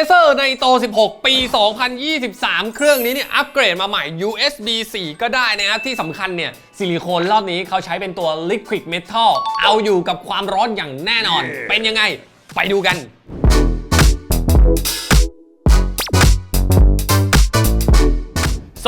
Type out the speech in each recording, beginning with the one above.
Acer ในโต 16 ปี 2023 เครื่องนี้เนี่ยอัปเกรดมาใหม่ USB 4 ก็ได้นะครับที่สำคัญเนี่ยซิลิโคนรอบนี้เขาใช้เป็นตัว Liquid Metal เอาอยู่กับความร้อนอย่างแน่นอน เป็นยังไง ไปดูกัน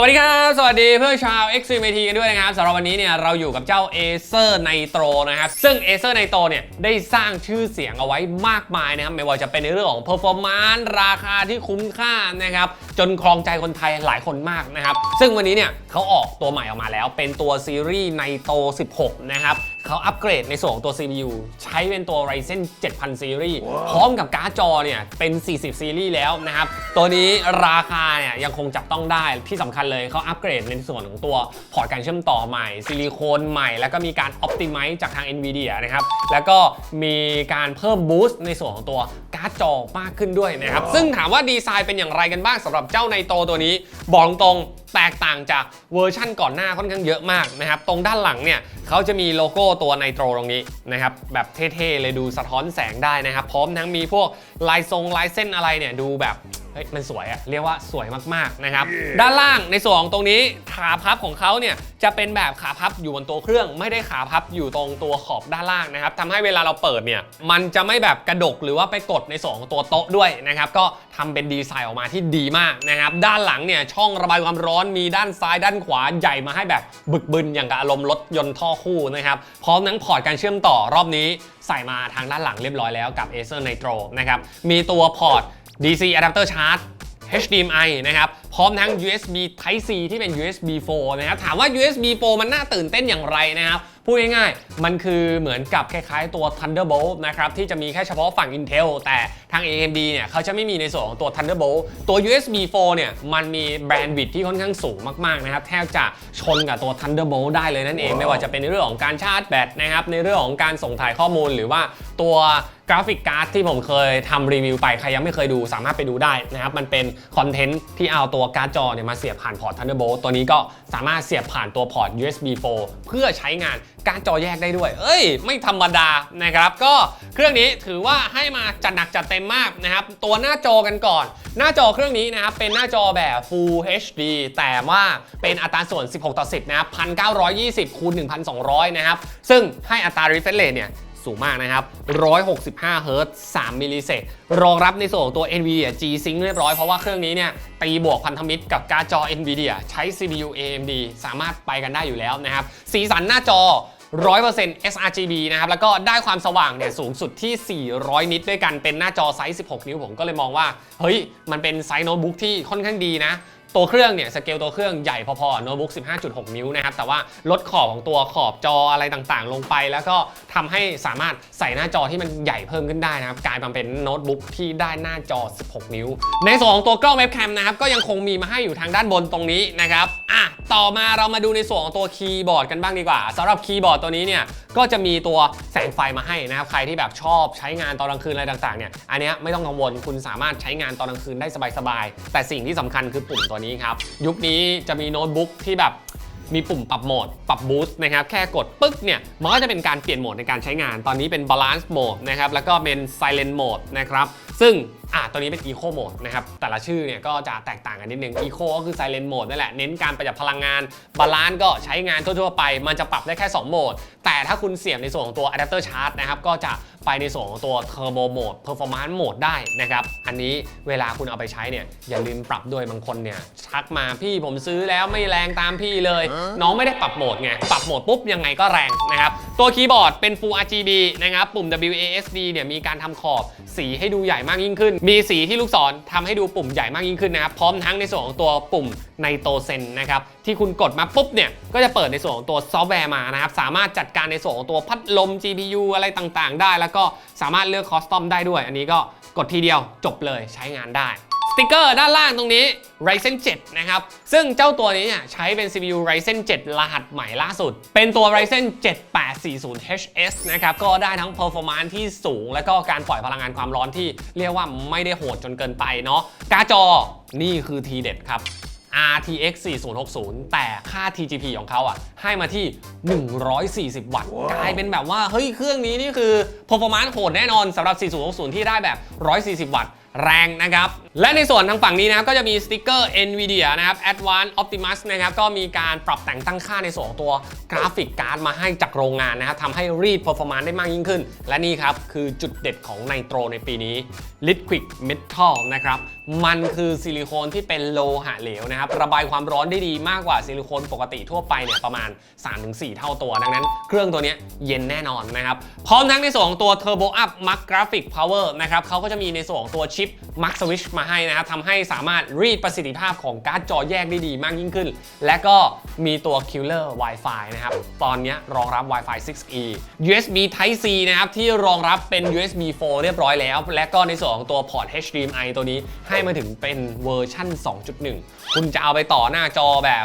วัสดีครับ สวัสดีเพื่อนชาว Extreme IT กันด้วยนะครับสำหรับวันนี้เนี่ยเราอยู่กับเจ้า Acer Nitro นะครับซึ่ง Acer Nitro เนี่ยได้สร้างชื่อเสียงเอาไว้มากมายนะครับไม่ว่าจะเป็นในเรื่องของ performance ราคาที่คุ้มค่านะครับจนครองใจคนไทยหลายคนมากนะครับซึ่งวันนี้เนี่ยเขาออกตัวใหม่ออกมาแล้ว เป็นตัวซีรีส์ Nitro 16 นะครับเขาอัปเกรดในส่วนของตัว CPU ใช้เป็นตัว Ryzen 7000ซีรีส์พร้อมกับการ์ดจอเนี่ยเป็น 40 ซีรีส์แล้วนะครับ ตัวนี้ราคาเนี่ยยังคงจับต้องได้ที่สำคัญเลยเขาอัปเกรดในส่วนของตัวพอร์ตการเชื่อมต่อใหม่ซิลิโคนใหม่ แล้วก็มีการ Optimize จากทาง NVIDIA นะครับ แล้วก็มีการเพิ่มบูสต์ในส่วนของตัวการ์ดจอมากขึ้นด้วยนะครับ ซึ่งถามว่าดีไซน์เป็นอย่างไรกันบ้างสำหรับเจ้าไนโตตัวนี้ บอกตรงๆแตกต่างจากเวอร์ชั่นก่อนหน้าค่อนข้างเยอะมากนะครับ ตรงด้านหลังเนี่ยเขาจะมีโลโก้ตัวไนโตรตรงนี้นะครับแบบเท่ๆเลยดูสะท้อนแสงได้นะครับ พร้อมทั้งมีพวกลายทรงลายเส้นอะไรเนี่ยดูแบบ เฮ้ยมันสวยอะเรียกว่าสวยมากๆนะครับ ด้านล่างในส่วนของตรงนี้ขาพับของเขาเนี่ยจะเป็นแบบขาพับอยู่บนตัวเครื่อง ไม่ได้ขาพับอยู่ตรงตัวขอบด้านล่างนะครับทำให้เวลาเราเปิดเนี่ยมันจะไม่แบบกระดกหรือว่าไปกดในส่วนของตัวโต๊ะด้วยนะครับก็ทำเป็นดีไซน์ออกมาที่ดีมากนะครับด้านหลังเนี่ยช่องระบายความร้อนมีด้านซ้ายด้านขวาใหญ่มาให้แบบบึกบึนอย่างกับอารมณ์รถยนต์ท่อคู่นะครับพร้อมทั้งพอร์ตการเชื่อมต่อรอบนี้ ใส่มาทางด้านหลังเรียบร้อยแล้วกับ Acer Nitro นะครับมีตัวพอร์ต DC adapter charge HDMI นะครับ พร้อมทั้ง USB Type C ที่เป็น USB 4 นะครับ ถามว่า USB 4 มันน่าตื่นเต้นอย่างไรนะครับ พูดง่ายๆ มันคือเหมือนกับคล้ายๆตัว Thunderbolt นะครับ ที่จะมีแค่เฉพาะฝั่ง Intel แต่ทาง AMD เนี่ยเขาจะไม่มีในส่วนของตัว Thunderbolt ตัว USB 4 เนี่ย มันมีแบรนด์วิดที่ค่อนข้างสูงมากๆ นะครับ แทบจะชนกับตัว Thunderbolt ได้เลยนั่นเอง ไม่ว่าจะเป็นในเรื่องของการชาร์จแบตนะครับ ในเรื่องของการส่งถ่ายข้อมูลหรือว่าตัว กราฟิกการ์ดที่ผมเคยทำรีวิวไปใครยังไม่เคยดูสามารถไปดูได้นะครับ มันเป็นคอนเทนต์ที่เอาตัวการ์ดจอเนี่ยมาเสียบผ่านพอร์ต Thunderbolt ตัวนี้ก็สามารถเสียบผ่านตัวพอร์ต USB 4 เพื่อใช้งานการ์ดจอแยกได้ด้วย เอ้ย ไม่ธรรมดานะครับ ก็เครื่องนี้ถือว่าให้มาจัดหนักจัดเต็มมากนะครับ ตัวหน้าจอกันก่อน หน้าจอเครื่องนี้นะครับเป็นหน้าจอแบบ Full HD แต่ว่าเป็นอัตราส่วน 16 ต่อ 10 นะครับ 1920คูณ1,200 นะครับ ซึ่งให้อัตรา refresh rate เนี่ย สูงมากนะครับ 165เฮิรตซ์3มิลลิเซกรองรับในส่วนของตัว NVIDIA G Sync เรียบร้อย เพราะว่าเครื่องนี้เนี่ยตีบวกพันธมิตรกับการ์ดจอ NVIDIA ใช้ CPU AMD สามารถไปกันได้อยู่แล้วนะครับ สีสันหน้าจอ100% sRGB นะครับ แล้วก็ได้ความสว่างเนี่ยสูงสุดที่ 400 นิตด้วยกัน เป็นหน้าจอไซส์ 16 นิ้ว ผมก็เลยมองว่า เฮ้ย มันเป็นไซส์โน้ตบุ๊กที่ค่อนข้างดีนะ ตัวเครื่องเนี่ยสเกลตัวเครื่องใหญ่พอๆกับโน้ตบุ๊ก 15.6 นิ้วนะครับ แต่ว่าลดขอบของตัวขอบจออะไรต่างๆ ลงไป แล้วก็ทำให้สามารถใส่หน้าจอที่มันใหญ่เพิ่มขึ้นได้นะครับ กลายมาเป็นโน้ตบุ๊กที่ได้หน้าจอ 16 นิ้ว ในส่วนของตัวกล้องเว็บแคมนะครับ ก็ยังคงมีมาให้อยู่ทางด้านบนตรงนี้นะครับ อะ ต่อมาเรามาดูในส่วนของตัวคีย์บอร์ดกันบ้างดีกว่าสำหรับคีย์บอร์ดตัวนี้เนี่ยก็จะมีตัวแสงไฟมาให้นะครับ ใครที่แบบชอบใช้งานตอนกลางคืนอะไรต่างๆเนี่ย อันนี้ไม่ต้องกังวล คุณสามารถใช้งานตอนกลางคืนได้สบายๆ แต่สิ่งที่สำคัญคือปุ่มตัวนี้ครับ ยุคนี้จะมีโน้ตบุ๊กที่แบบมีปุ่มปรับโหมด ปรับบูสต์นะครับ แค่กดปึ๊กเนี่ย มันก็จะเป็นการเปลี่ยนโหมดในการใช้งาน ตอนนี้เป็นบาลานซ์โหมดนะครับ แล้วก็เป็นไซเลนโหมดนะครับ ซึ่ง อะตัวนี้เป็น eco mode นะครับ แต่ละชื่อเนี่ยก็จะแตกต่างกันนิดนึง eco ก็คือ silent mode นั่นแหละ เน้นการประหยัดพลังงาน balance ก็ใช้งานทั่ว ๆ ไป มันจะปรับได้แค่ 2 โหมด แต่ถ้าคุณเสียบในส่วนของตัว adapter charge นะครับ ก็จะไปในส่วนของตัว turbo mode performance mode ได้นะครับ อันนี้เวลาคุณเอาไปใช้เนี่ย อย่าลืมปรับด้วยบางคนเนี่ยทักมาพี่ผมซื้อแล้วไม่แรงตามพี่เลย น้องไม่ได้ปรับโหมดไง ปรับโหมดปุ๊บยังไงก็แรงนะครับ ตัวคีย์บอร์ดเป็น Full RGB นะครับ ปุ่ม WASD เนี่ยมีการทำขอบสีให้ดูใหญ่มากยิ่งขึ้นมีสีที่ลูกศรทำให้ดูปุ่มใหญ่มากยิ่งขึ้นนะครับพร้อมทั้งในส่วนของตัวปุ่มไนโตเซนนะครับที่คุณกดมาปุ๊บเนี่ยก็จะเปิดในส่วนของตัวซอฟต์แวร์มานะครับสามารถจัดการในส่วนของตัวพัดลม GPU อะไรต่างๆ ได้ แล้วก็สามารถเลือกคอสตอมได้ด้วย อันนี้ก็กดทีเดียวจบเลยใช้งานได้ ติกเกอร์ด้านล่างตรงนี้ Ryzen 7 นะครับ ซึ่งเจ้าตัวนี้เนี่ยใช้เป็น CPU Ryzen 7 รหัสใหม่ล่าสุด เป็นตัว Ryzen 7840HS นะครับ ก็ได้ทั้ง performance ที่สูง และก็การปล่อยพลังงานความร้อนที่เรียกว่าไม่ได้โหดจนเกินไปเนาะการ์ดจอนี่คือทีเด็ดครับ RTX 4060 แต่ค่า TGP ของเขาอะ ให้มาที่ 140 วัตต์กลายเป็นแบบว่า เฮ้ย เครื่องนี้นี่คือ performance โหดแน่นอนสำหรับ 4060 ที่ได้แบบ 140 วัตต์ แรงนะครับ และในส่วนทางฝั่งนี้นะครับก็จะมีสติกเกอร์ NVIDIA นะครับ Advanced Optimus นะครับก็มีการปรับแต่งตั้งค่าในส่วนของตัวกราฟิกการ์ดมาให้จากโรงงานนะครับทำให้รีด performance ได้มากยิ่งขึ้น และนี่ครับ คือจุดเด็ดของไนโตรในปีนี้ Liquid Metal นะครับ มันคือซิลิโคนที่เป็นโลหะเหลวนะครับ ระบายความร้อนได้ดีมากกว่าซิลิโคนปกติทั่วไปเนี่ยประมาณ 3-4 เท่าตัว ดังนั้นเครื่องตัวนี้เย็นแน่นอนนะครับ พร้อมทั้งในส่วนของตัว Turbo Up Max Graphic Power นะครับเขาก็จะมีในส่วนของตัวชิป Max Switch มาให้นะครับทำให้สามารถรีดประสิทธิภาพของการ์ดจอแยกได้ดีมากยิ่งขึ้น และก็มีตัว Killer Wi-Fi นะครับ ตอนนี้รองรับ Wi-Fi 6E USB Type C นะครับที่รองรับเป็น USB 4 เรียบร้อยแล้ว และก็ในส่วนของตัวพอร์ต HDMI ตัวนี้ให้มาถึงเป็นเวอร์ชั่น 2.1 คุณจะเอาไปต่อหน้าจอแบบ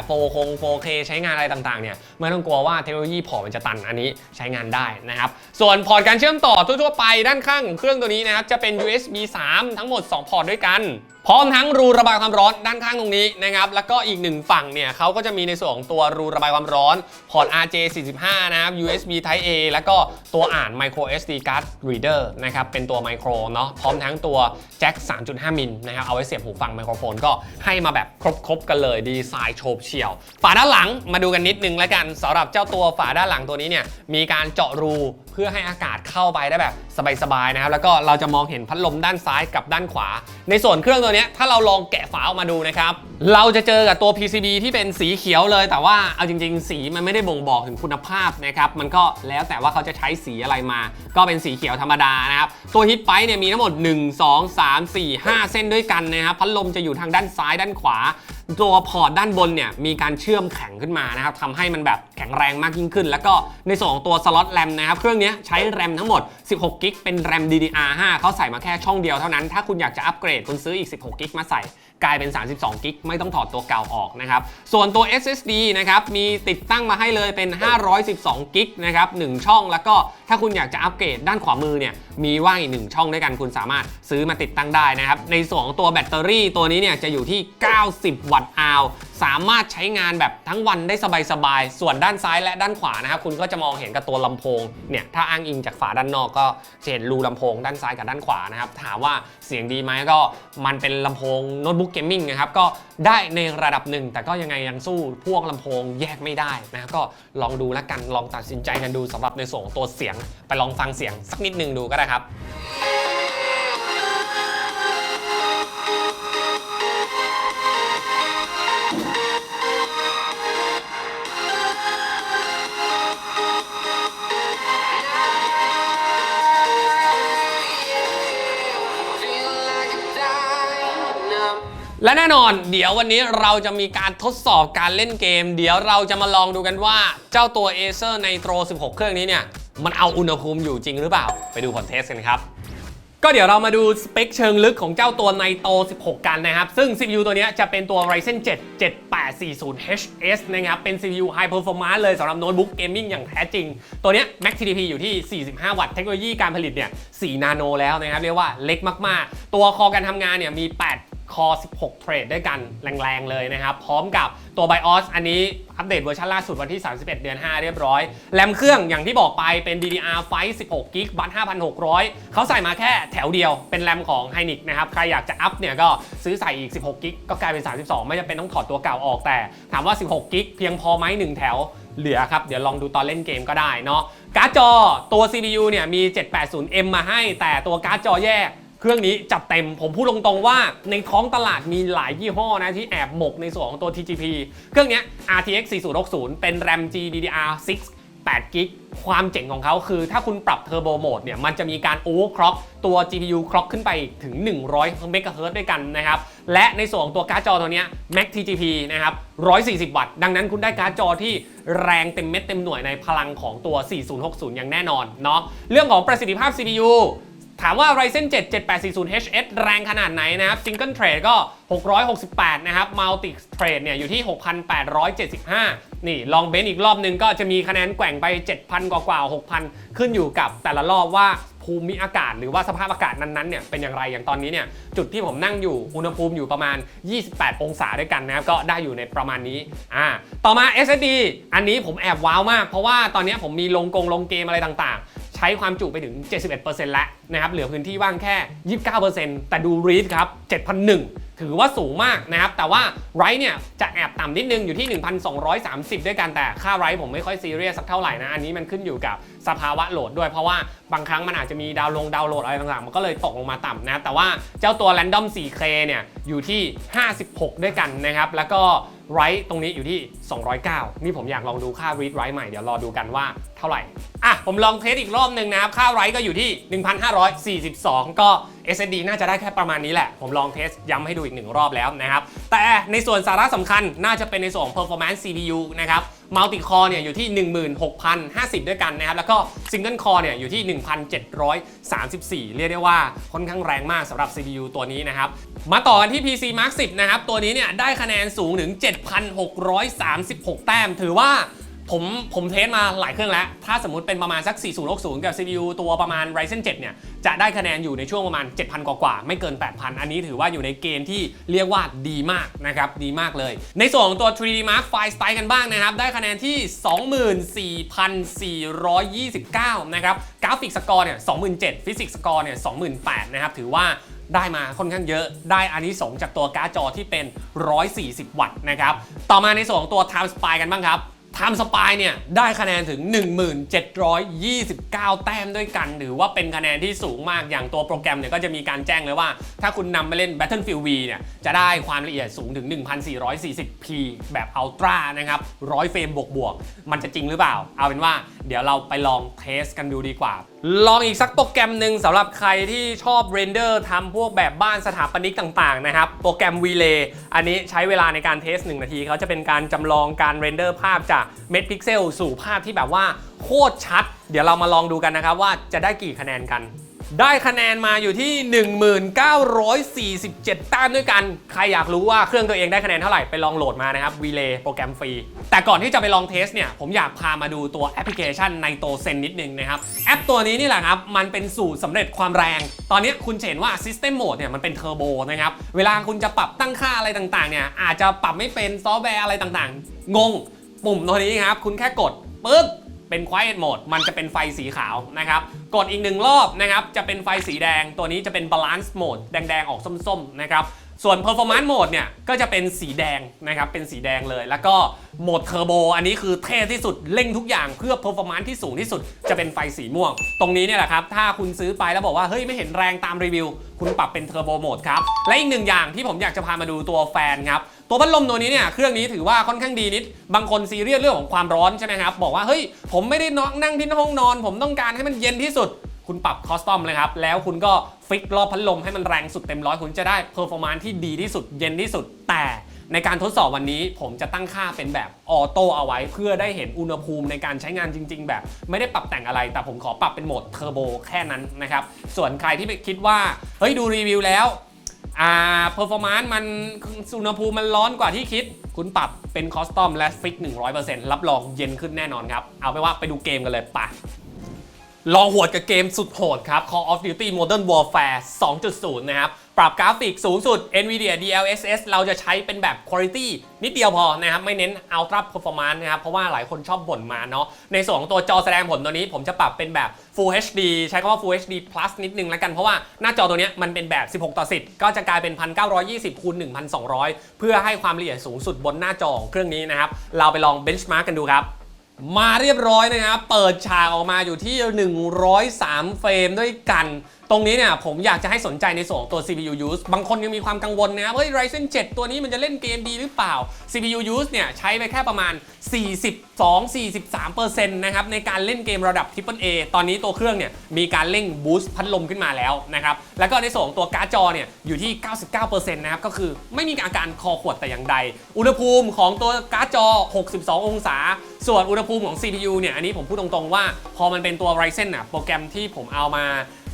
4K ใช้งานอะไรต่างๆเนี่ยไม่ต้องกลัวว่าเทคโนโลยีพอร์ตมันจะตันอันนี้ใช้งานได้นะครับ ส่วนพอร์ตการเชื่อมต่อทั่วๆไปด้านข้างของเครื่องตัวนี้นะครับจะเป็น USB 3 ทั้งหมด 2 พอร์ตด้วยกันพร้อมทั้งรูระบายความร้อนด้านข้างตรงนี้นะครับแล้วก็อีกหนึ่งฝั่งเนี่ยเขาก็จะมีในส่วนของตัวรูระบายความร้อนพอร์ต RJ45 นะครับ USB Type A แล้วก็ตัวอ่าน Micro SD Card Reader นะครับเป็นตัวไมโครเนาะพร้อมทั้งตัวแจ็ค 3.5 มิลนะครับเอาไว้เสียบหูฟังไมโครโฟนก็ให้มาแบบครบๆกันเลยดีไซน์โฉบเฉี่ยว ฝาด้านหลังมาดูกันนิดนึงแล้วกันสำหรับเจ้าตัวฝาด้านหลังตัวนี้เนี่ยมีการเจาะรูเพื่อให้อากาศเข้าไปได้แบบสบายๆนะครับแล้วก็เราจะมองเห็นพัดลมด้านซ้ายกับด้านขวา ในส่วนเครื่องตัวนี้ถ้าเราลองแกะฝาออกมาดูนะครับเราจะเจอกับตัว PCB ที่เป็นสีเขียวเลย แต่ว่าเอาจริง ๆ สีมันไม่ได้บ่งบอกถึงคุณภาพนะครับมันก็แล้วแต่ว่าเขาจะใช้สีอะไรมา ก็เป็นสีเขียวธรรมดานะครับตัวฮิตไปเนี่ยมีทั้งหมด 1 2 3 4 5 เส้นด้วยกันนะครับพัดลมจะอยู่ทางด้านซ้ายด้านขวา ตัวพอร์ตด้านบนเนี่ยมีการเชื่อมแข็งขึ้นมานะครับทำให้มันแบบแข็งแรงมากยิ่งขึ้น แล้วก็ในส่วนของตัวสล็อตแรมนะครับเครื่องนี้ใช้แรมทั้งหมด 16กิกเป็นแรม DDR5 เขาใส่มาแค่ช่องเดียวเท่านั้น ถ้าคุณอยากจะอัปเกรดคุณซื้ออีก 16กิกมาใส่กลายเป็น 32กิกไม่ต้องถอดตัวเก่าออกนะครับ ส่วนตัว SSD นะครับ มีติดตั้งมาให้เลยเป็น 512กิกนะครับ 1 ช่อง แล้วก็ถ้าคุณอยากจะอัปเกรดด้านขวามือเนี่ย มีว่างอีก1ช่องด้วยกันคุณสามารถซื้อมาติดตั้งได้นะครับ ในส่วนของตัวแบตเตอรี่ตัวนี้เนี่ยจะอยู่ที่ 90 วัตต์อาวสามารถใช้งานแบบทั้งวันได้สบายๆ ส่วนด้านซ้ายและด้านขวานะครับคุณก็จะมองเห็นกับตัวลำโพงเนี่ยถ้าอ้างอิงจากฝาด้านนอกก็จะเห็นรูลำโพงด้านซ้ายกับด้านขวานะครับถามว่าเสียงดีไหมก็มันเป็นลำโพงโน้ตบุ๊กเกมมิ่งนะครับก็ได้ในระดับหนึ่ง แต่ก็ยังไงยังสู้พวกลำโพงแยกไม่ได้นะครับก็ลองดูแล้วกันลองตัดสินใจกันดูสำหรับในส่วนของตัวเสียง ไปลองฟังเสียงสักนิดนึงดูก็ได้ครับและแน่นอนเดี๋ยววันนี้เราจะมีการทดสอบการเล่นเกม เดี๋ยวเราจะมาลองดูกันว่าเจ้าตัว Acer Nitro 16 เครื่องนี้เนี่ย มันเอาอุณหภูมิอยู่จริงหรือเปล่า ไปดูผลเทสกันครับ ก็เดี๋ยวเรามาดูสเปคเชิงลึกของเจ้าตัว Nitro 16 กันนะครับ ซึ่ง CPU ตัวนี้จะเป็นตัว Ryzen 7 7840HS นะครับ เป็น CPU High Performance เลยสำหรับโน้ตบุ๊กเกมมิ่งอย่างแท้จริง ตัวเนี้ย Max TDP อยู่ที่ 45 วัตต์ เทคโนโลยีการผลิตเนี่ย 4 นาโนแล้วนะครับ เรียกว่าเล็กมาก ๆ ตัวคอการทำงานเนี่ยมี 8 คอ 16 เทรดด้วยกันแรงๆ เลยนะครับ พร้อมกับตัว BIOS อันนี้อัปเดตเวอร์ชันล่าสุดวันที่ 31 เดือน 5 เรียบร้อย แรมเครื่องอย่างที่บอกไปเป็น DDR5 16กิกบัต5,600 เขาใส่มาแค่แถวเดียวเป็นแรมของ Hynix นะครับ ใครอยากจะอัพเนี่ยก็ซื้อใส่อีก 16กิกก็กลายเป็น 32 ไม่จำเป็นต้องถอดตัวเก่าออกแต่ ถามว่า 16กิกเพียงพอไหม1 แถวเหลือครับ เดี๋ยวลองดูตอนเล่นเกมก็ได้เนาะการ์ดจอตัว CPU เนี่ยมี 780M มาให้แต่ตัวการ์ดจอแยก เครื่องนี้จัดเต็มผมพูดตรงๆว่าในท้องตลาดมีหลายยี่ห้อนะที่แอบหมกในส่วนของตัว TGP เครื่องนี้ RTX 4060 เป็น RAM GDDR6 8กิกความเจ๋งของเขาคือถ้าคุณปรับเทอร์โบโหมดเนี่ย มันจะมีการ overclock ตัว GPU clock ขึ้นไปถึง 100 MHz ด้วยกันนะครับ และในส่วนของตัวการ์ดจอตัวนี้ Max TGP นะครับ 140 วัตต์ ดังนั้นคุณได้การ์ดจอที่แรงเต็มเม็ดเต็มหน่วยในพลังของตัว 4060 อย่างแน่นอนเนาะเรื่องของประสิทธิภาพ CPU ถามว่า Ryzen 7 7840HS แรงขนาดไหนนะครับ Single Thread ก็ 668 นะครับ Multi Thread เนี่ยอยู่ที่ 6,875 นี่ลองเบนอีกรอบนึงก็จะมีคะแนนแกว่งไป 7,000 กว่ากว่า6,000 ขึ้นอยู่กับแต่ละรอบว่าภูมิอากาศหรือว่าสภาพอากาศนั้นๆเนี่ยเป็นอย่างไรอย่างตอนนี้เนี่ยจุดที่ผมนั่งอยู่อุณหภูมิอยู่ประมาณ 28 องศาด้วยกันนะครับก็ได้อยู่ในประมาณนี้อ่าต่อมา SSD อันนี้ผมแอบว้าวมาก เพราะว่าตอนนี้ผมมีลงกงลงเกมอะไรต่างๆ ใช้ความจุไปถึง 71%แล้วนะครับ เหลือพื้นที่ว่างแค่ 29%แต่ดูรีดครับ7,001 ถือว่าสูงมากนะครับ แต่ว่าไรเนี่ยจะแอบต่ำนิดนึงอยู่ที่ 1,230 ด้วยกันแต่ค่าไรผมไม่ค่อยซีเรียสสักเท่าไหร่นะ อันนี้มันขึ้นอยู่กับ สภาวะโหลดด้วย เพราะว่าบางครั้งมันอาจจะมีดาวลงดาวโหลดอะไรต่างๆ มันก็เลยตกลงมาต่ำนะ แต่ว่าเจ้าตัว random 4K เนี่ยอยู่ที่ 56 ด้วยกันนะครับ แล้วก็ write ตรงนี้อยู่ที่ 209 นี่ผมอยากลองดูค่า read write ใหม่เดี๋ยวรอดูกันว่าเท่าไหร่ อะ ผมลองเทสอีกรอบหนึ่งนะครับ ค่า write ก็อยู่ที่ 1,542 ก็ SSD น่าจะได้แค่ประมาณนี้แหละ ผมลองเทสย้ำให้ดูอีกหนึ่งรอบแล้วนะครับ แต่ในส่วนสาระสำคัญน่าจะเป็นในส่วนของ performance CPU นะครับ มัลติคอร์เนี่ยอยู่ที่ 16,050 ด้วยกันนะครับ แล้วก็ซิงเกิลคอร์เนี่ยอยู่ที่ 1,734 เรียกได้ว่าค่อนข้างแรงมากสำหรับ CPU ตัวนี้นะครับ มาต่อกันที่ PC Mark 10 นะครับ ตัวนี้เนี่ยได้คะแนนสูงถึง 7,636 แต้ม ถือว่า ผมผมเทสมาหลายเครื่องแล้ว ถ้าสมมติเป็นประมาณสัก 4060 กับ CPU ตัวประมาณ Ryzen 7 เนี่ย จะได้คะแนนอยู่ในช่วงประมาณ 7,000 กว่าๆไม่เกิน 8,000 อันนี้ถือว่าอยู่ในเกณฑ์ที่เรียกว่าดีมากนะครับ ดีมากเลย ในส่วนของตัว 3D Mark File Style กันบ้างนะครับ ได้คะแนนที่ 24,429 นะครับ กราฟิกสกอร์เนี่ย27,000ฟิสิกสกอร์เนี่ย28,000 นะครับ ถือว่าได้มาค่อนข้างเยอะ ได้อานิสงส์จากตัวการ์ดจอที่เป็น 140 วัตต์นะครับ ต่อมาในส่วนของตัว Time Spy กันบ้างครับ Time Spy เนี่ยได้คะแนนถึง 1729 แต้มด้วยกัน ถือว่าเป็นคะแนนที่สูงมากอย่างตัวโปรแกรมเนี่ยก็จะมีการแจ้งเลยว่า ถ้าคุณนำไปเล่น Battlefield V เนี่ยจะได้ความละเอียดสูงถึง 1440p แบบ Ultra นะครับ 100 เฟรมบวกบวกๆมันจะจริงหรือเปล่า เอาเป็นว่าเดี๋ยวเราไปลองเทสกันดูดีกว่าลองอีกสักโปรแกรมหนึ่งสำหรับใครที่ชอบเรนเดอร์ทำพวกแบบบ้านสถาปนิกต่างๆนะครับ โปรแกรม v l a y อันนี้ใช้เวลาในการเทส 1 นาที เขาจะเป็นการจำลองการเรนเดอร์ภาพจากเม็ดพิกเซลสู่ภาพที่แบบว่าโคตรชัด เดี๋ยวเรามาลองดูกันนะครับว่าจะได้กี่คะแนนกัน ได้คะแนนมาอยู่ที่ 1947แต้มด้วยกัน ใครอยากรู้ว่าเครื่องตัวเองได้คะแนนเท่าไหร่ ไปลองโหลดมานะครับ v l a y โปรแกรมฟรี แต่ก่อนที่จะไปลองเทสเนี่ย ผมอยากพามาดูตัวแอปพลิเคชันในโตเซนนิดนึงนะครับ แอปตัวนี้นี่แหละครับ มันเป็นสูตรสำเร็จความแรง ตอนนี้คุณเห็นว่า System Mode เนี่ยมันเป็นเทอร์โบนะครับ เวลาคุณจะปรับตั้งค่าอะไรต่างๆเนี่ยอาจจะปรับไม่เป็นซอฟต์แวร์อะไรต่างๆ งง ปุ่มตัวนี้ครับคุณแค่กดปึ๊บ เป็น Quiet Mode มันจะเป็นไฟสีขาวนะครับ กดอีกหนึ่งรอบนะครับ จะเป็นไฟสีแดง ตัวนี้จะเป็น Balance Mode แดง ๆ ออกส้ม ๆ นะครับ ส่วน Performance Mode เนี่ยก็จะเป็นสีแดงนะครับเป็นสีแดงเลย แล้วก็โหมด Turbo อันนี้คือเท่ที่สุดเร่งทุกอย่างเพื่อ Performance ที่สูงที่สุดจะเป็นไฟสีม่วง ตรงนี้เนี่ยแหละครับ ถ้าคุณซื้อไปแล้วบอกว่า เฮ้ยไม่เห็นแรงตามรีวิว คุณปรับเป็น Turbo Mode ครับ และอีกหนึ่งอย่างที่ผมอยากจะพามาดูตัวแฟนครับตัวพัดลมตัวนี้เนี่ยเครื่องนี้ถือว่าค่อนข้างดีนิด บางคนซีเรียสเรื่องของความร้อนใช่ไหมครับบอกว่าเฮ้ยผมไม่ได้นอนนั่งที่ห้องนอน ผมต้องการให้มันเย็นที่สุด คุณปรับคอสตอมเลยครับ แล้วคุณก็ฟิกรอบพัดลมให้มันแรงสุดเต็มร้อยคุณจะได้เพอร์ฟอร์มานที่ดีที่สุดเย็นที่สุด แต่ในการทดสอบวันนี้ผมจะตั้งค่าเป็นแบบออโต้เอาไว้ เพื่อได้เห็นอุณหภูมิในการใช้งานจริง ๆ แบบ ไม่ได้ปรับแต่งอะไร แต่ผมขอปรับเป็นโหมดเทอร์โบแค่นั้นนะครับ ส่วนใครที่ไปคิดว่า เฮ้ยดูรีวิวแล้วอ่าเพอร์ฟอร์มานซ์มันอุณหภูมิมันร้อนกว่าที่คิด คุณปรับเป็นคอสตอมและฟิก 100%รับรองเย็นขึ้นแน่นอนครับ เอาไปว่าไปดูเกมกันเลยไปะ ลองหวดกับเกมสุดโหดครับ Call of Duty Modern Warfare 2.0 นะครับ ปรับกราฟิกสูงสุด NVIDIA DLSS เราจะใช้เป็นแบบ Quality นิดเดียวพอนะครับ ไม่เน้น Ultra Performance นะครับ เพราะว่าหลายคนชอบบ่นมาเนาะ ในส่วนของตัวจอแสดงผลตัวนี้ผมจะปรับเป็นแบบ Full HD ใช้คำว่า Full HD Plus นิดนึงแล้วกัน เพราะว่าหน้าจอตัวนี้มันเป็นแบบ 16 ต่อ 10 ก็จะกลายเป็น 1920คูณ1200 เพื่อให้ความละเอียดสูงสุดบนหน้าจอของเครื่องนี้นะครับ เราไปลอง benchmark กันดูครับ มาเรียบร้อยนะครับ เปิดฉากออกมาอยู่ที่ 103 เฟรมด้วยกัน ตรงนี้เนี่ยผมอยากจะให้สนใจในส่วนของตัว CPU use บางคนยังมีความกังวลนะเฮ้ย Ryzen 7 ตัวนี้มันจะเล่นเกมดีหรือเปล่า CPU use เนี่ยใช้ไปแค่ประมาณ 42-43%นะครับในการเล่นเกมระดับ Triple A ตอนนี้ตัวเครื่องเนี่ยมีการเร่งบูสต์พัดลมขึ้นมาแล้วนะครับแล้วก็ในส่วนของตัวการ์ดจอเนี่ยอยู่ที่ 99%นะครับก็คือไม่มีอาการคอขวดแต่อย่างใด อุณหภูมิของตัวการ์ดจอ 62 องศา ส่วนอุณหภูมิของ CPU เนี่ยอันนี้ผมพูดตรงๆว่า พอมันเป็นตัว Ryzen น่ะโปรแกรมที่ผมเอามา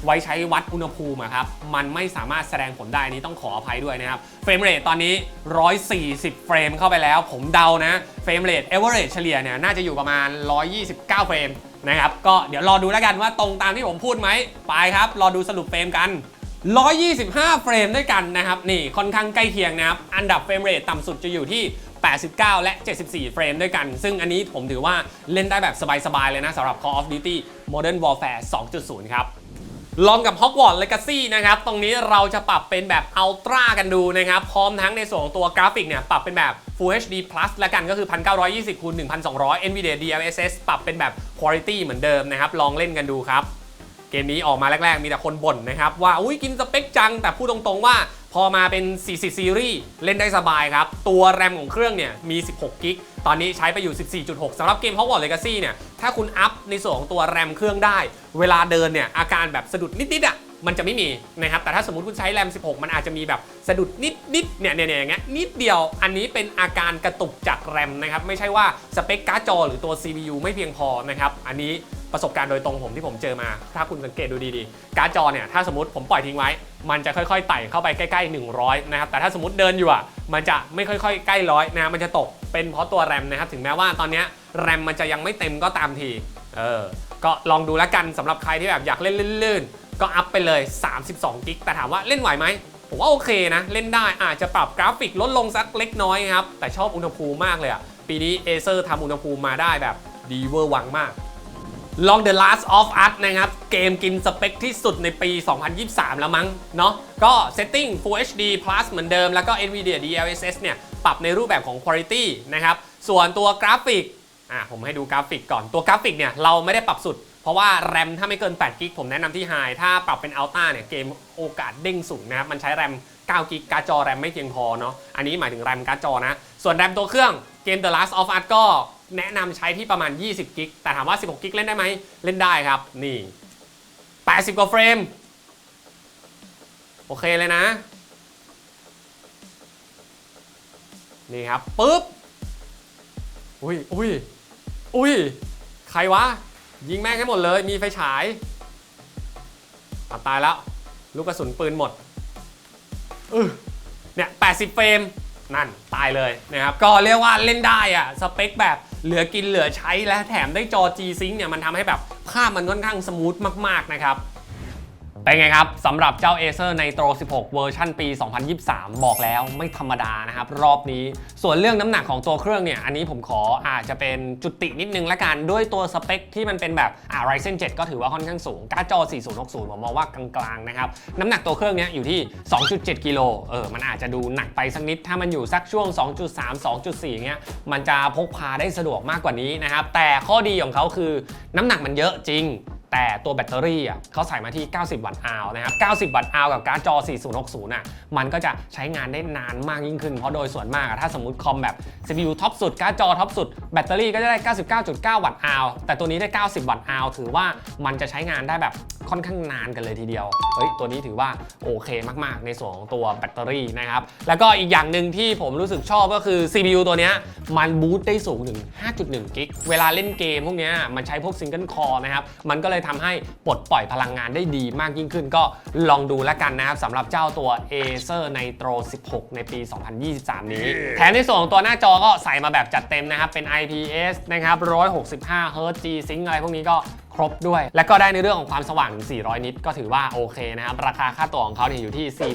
ไว้ใช้วัดอุณหภูมิครับมันไม่สามารถแสดงผลได้นี้ต้องขออภัยด้วยนะครับเฟรมเรทตอนนี้ 140 เฟรมเข้าไปแล้ว ผมเดานะเฟรมเรท average เฉลี่ยเนี่ยน่าจะอยู่ประมาณ 129 เฟรมนะครับก็เดี๋ยวรอดูแล้วกันว่าตรงตามที่ผมพูดไหมไปครับ รอดูสรุปเฟรมกัน 125 เฟรมด้วยกันนะครับนี่ค่อนข้างใกล้เคียงนะครับอันดับเฟรมเรทต่ำสุดจะอยู่ที่ 89 และ 74 เฟรมด้วยกัน ซึ่งอันนี้ผมถือว่าเล่นได้แบบสบายๆเลยนะสำหรับ Call of Duty Modern Warfare 2.0 ครับ ลองกับ Hogwarts Legacy นะครับ ตรงนี้เราจะปรับเป็นแบบ Ultra กันดูนะครับ พร้อมทั้งในส่วนของตัวกราฟิกเนี่ยปรับเป็นแบบ Full HD Plus และกันก็คือ 1920คูณ1200 NVIDIA DLSS ปรับเป็นแบบ Quality เหมือนเดิมนะครับ ลองเล่นกันดูครับ เกมนี้ออกมาแรก ๆ มีแต่คนบ่นนะครับ ว่าอุ้ยกินสเปคจังแต่พูดตรงๆว่า พอมาเป็น 40 ซีรีส์เล่นได้สบายครับ ตัวแรมของเครื่องเนี่ยมี 16 กิก ตอนนี้ใช้ไปอยู่ 14.6 สำหรับเกม Hogwarts Legacy เนี่ย ถ้าคุณอัพในส่วนของตัวแรมเครื่องได้ เวลาเดินเนี่ยอาการแบบสะดุดนิดๆอะมันจะไม่มีนะครับ แต่ถ้าสมมติคุณใช้แรม 16 มันอาจจะมีแบบสะดุดนิดๆเนี่ยเนี่ยเนี่ยอย่างเงี้ยนิดเดียว อันนี้เป็นอาการกระตุกจากแรมนะครับ ไม่ใช่ว่าสเปคการ์ดจอหรือตัว CPU ไม่เพียงพอนะครับ อันนี้ ประสบการณ์โดยตรงผมที่ผมเจอมา ถ้าคุณสังเกตดูดีๆ การ์ดจอเนี่ย ถ้าสมมติผมปล่อยทิ้งไว้ มันจะค่อยๆไต่เข้าไปใกล้ๆ 100 นะครับ แต่ถ้าสมมติเดินอยู่อะ มันจะไม่ค่อยๆ ใกล้ร้อยนะ มันจะตก เป็นเพราะตัวแรมนะครับ ถึงแม้ว่าตอนนี้แรมมันจะยังไม่เต็มก็ตามที เออ ก็ลองดูแล้วกันสำหรับใครที่แบบอยากเล่นลื่นๆ ก็อัพไปเลย 32 กิก แต่ถามว่าเล่นไหวไหมผมว่าโอเคนะ เล่นได้อาจจะปรับกราฟิกลดลงสักเล็กน้อยครับ แต่ชอบอุณหภูมิมากเลยอะปีนี้เอเซอร์ทำอุณหภูมิมาได้แบบดีเวอร์วังมาก ลอง The Last of Us นะครับ เกมกินสเปคที่สุดในปี 2023 แล้วมั้งเนาะก็ Setting Full HD Plus เหมือนเดิม แล้วก็ NVIDIA DLSS เนี่ย ปรับในรูปแบบของ Quality นะครับ ส่วนตัวกราฟิกอะผมให้ดูกราฟิกก่อนตัวกราฟิกเนี่ย เราไม่ได้ปรับสุด เพราะว่าแรมถ้าไม่เกิน8กิกผมแนะนำที่ High ถ้าปรับเป็น Ultra เนี่ย เกมโอกาสเด้งสูงนะครับมันใช้แรม9กิกการ์ดจอแรมไม่เพียงพอเนาะอันนี้หมายถึงแรมการ์ดจอนะส่วนแรมตัวเครื่องเกม The Last of Us ก็ แนะนำใช้ที่ประมาณ 20 กิก แต่ถามว่า 16 กิกเล่นได้ไหม เล่นได้ครับ นี่ 80 กว่าเฟรม โอเคเลยนะ นี่ครับปุ๊บ อุ้ยอุ้ยอุ้ย ใครวะ ยิงแม่งให้หมดเลย มีไฟฉายตายแล้ว ลูกกระสุนปืนหมดเออเนี่ย 80 เฟรม นั่น ตายเลยนะครับ ก็เรียกว่าเล่นได้อะสเปคแบบ เหลือกินเหลือใช้และแถมได้จอ G-Sync เนี่ยมันทำให้แบบภาพมันค่อนข้างสมูทมากๆนะครับ เป็นไงครับสำหรับเจ้า Acer Nitro 16 เวอร์ชันปี 2023 บอกแล้วไม่ธรรมดานะครับ รอบนี้ส่วนเรื่องน้ำหนักของตัวเครื่องเนี่ย อันนี้ผมขออาจจะเป็นจุดตินิดนึงละกัน ด้วยตัวสเปคที่มันเป็นแบบอ่า Ryzen 7 ก็ถือว่าค่อนข้างสูงการ์ดจอ 4060 ผมมองว่ากลางๆนะครับ น้ำหนักตัวเครื่องเนี้ยอยู่ที่ 2.7 กิโลเออมันอาจจะดูหนักไปสักนิด ถ้ามันอยู่สักช่วง 2.3 2.4 เงี้ยมันจะพกพาได้สะดวกมากกว่านี้นะครับแต่ข้อดีของเขาคือน้ำหนักมันเยอะจริง แต่ตัวแบตเตอรี่อะเขาใส่มาที่ 90 วัตต์อาวนะครับ 90 วัตต์อาวกับการ์ดจอ 4060 อะ มันก็จะใช้งานได้นานมากยิ่งขึ้น เพราะโดยส่วนมากถ้าสมมติคอมแบบ CPU ท็อปสุด การ์ดจอท็อปสุด แบตเตอรี่ก็จะได้ 99.9 วัตต์อาว แต่ตัวนี้ได้ 90 วัตต์อาวถือว่ามันจะใช้งานได้แบบค่อนข้างนานกันเลยทีเดียว เฮ้ย ตัวนี้ถือว่าโอเคมาก ๆ ในส่วนของตัวแบตเตอรี่นะครับ แล้วก็อีกอย่างหนึ่งที่ผมรู้สึกชอบก็คือ CPU ตัวเนี้ยมันบูตได้สูงถึง 5.1 กิก เวลาเล่นเกมพวกนี้มันใช้พวกซิงเกิลคอร์นะครับ มันก็เลยทำให้ปลดปล่อยพลังงานได้ดีมากยิ่งขึ้น ก็ลองดูแล้วกันนะครับสำหรับเจ้าตัว Acer Nitro 16 ในปี 2023 นี้ แถมในส่วนของตัวหน้าจอก็ใส่มาแบบจัดเต็มนะครับ เป็น IPS นะครับ165 Hz G-Sync อะไรพวกนี้ก็ ครบด้วย และก็ได้ในเรื่องของความสว่างถึง 400 นิตก็ถือว่าโอเคนะครับ ราคาค่าตัวของเขาเนี่ยอยู่ที่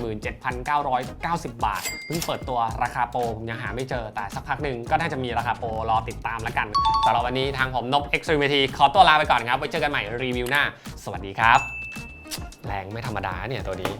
47,990 บาท เพิ่งเปิดตัวราคาโปรผมยังหาไม่เจอ แต่สักพักหนึ่งก็น่าจะมีราคาโปรรอติดตามแล้วกันสำหรับวันนี้ทางผมนบ Extremity ขอตัวลาไปก่อนครับไว้เจอกันใหม่รีวิวหน้า สวัสดีครับ แรงไม่ธรรมดาเนี่ยตัวนี้